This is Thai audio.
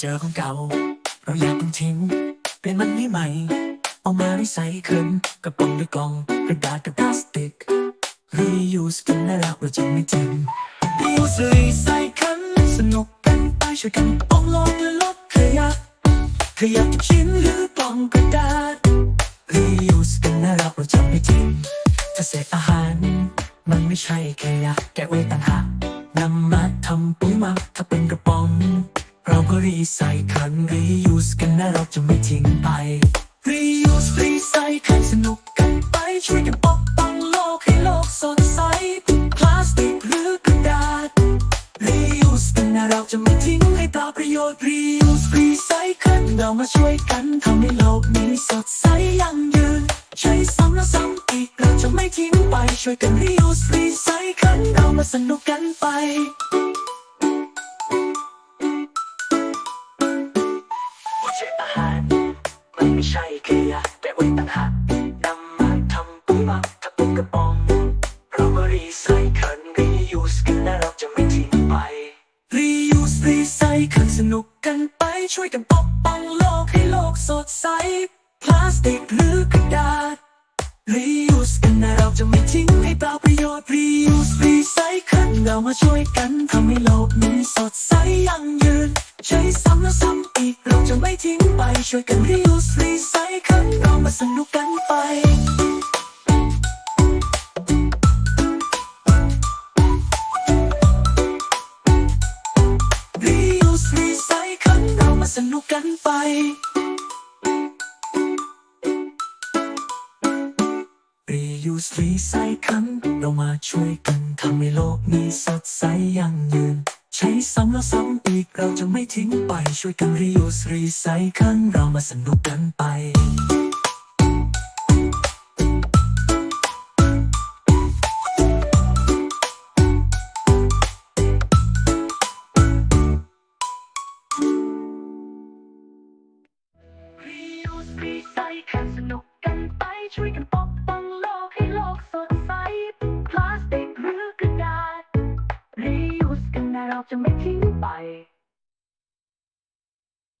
เจอของเก่า เราอยากเพิ่งทิ้ง เปลี่ยนมันให้ใหม่ เอามารีไซเคิลกระป๋องหรือกล่องกระดาษกับพลาสติก reuse กันได้แล้วเราจะไม่ทิ้ง reuse recycle สนุกกันไปช่วยกันป้องโลกและลดขยะขยะชิ้นหรือกล่องกระดาษ reuse กันได้แล้วเราจะไม่ทิ้งถ้าเศษอาหาร มันไม่ใช่ขยะแกะไว้ต่างหากนำมาทำปุ๋ยหมักถ้าเป็นกระป๋อง เราก็รีไซเคิล reuse กันนะเราจะไม่ทิ้งไป reuse recycle สนุกกันไปช่วยกันปกป้องโลกให้โลกสดใสพลาสติกหรือกระดาษ reuse กันนะเราจะไม่ทิ้งให้เปล่าประโยชน์ reuse recycle เรามาช่วยกันทำให้โลกนี้สดใสยั่งยืนใช้ซ้ำแล้วซ้ำอีกเราจะไม่ทิ้งไปช่วยกัน reuse recycle เรามาสนุกกันไป ไม่ใช่ขยะแต่ไว้ต่างหากนำมาทำปุ๋ยหมักถ้าเป็นกระป๋องเราก็รีไซเคิล reuse กันและเราจะไม่ทิ้งไป reuse recycle สนุกกันไปช่วยกันปกป้องโลกให้โลกสดใสพลาสติกหรือกระดาษ reuse กันนะเราจะไม่ทิ้งให้เปล่าประโยชน์ reuse recycle เรามาช่วยกันทำให้โลกนี้ำอีก เราจะไม่ทิ้งไป ช่วยกัน reuse recycle เรามาสนุกกันไป reuse recycle เรามาสนุกกันไป reuse recycle เรามาช่วยกันทำให้โลกนี้สดใสยั่งยืน ซ้ำแล้วซ้ำอีกเราจะไม่ทิ้งไป ช่วยกัน reuse recycle เรามาสนุกกันไป reuse recycle สนุกกันไปช่วยกันป ราจะไม่ทิ้งไป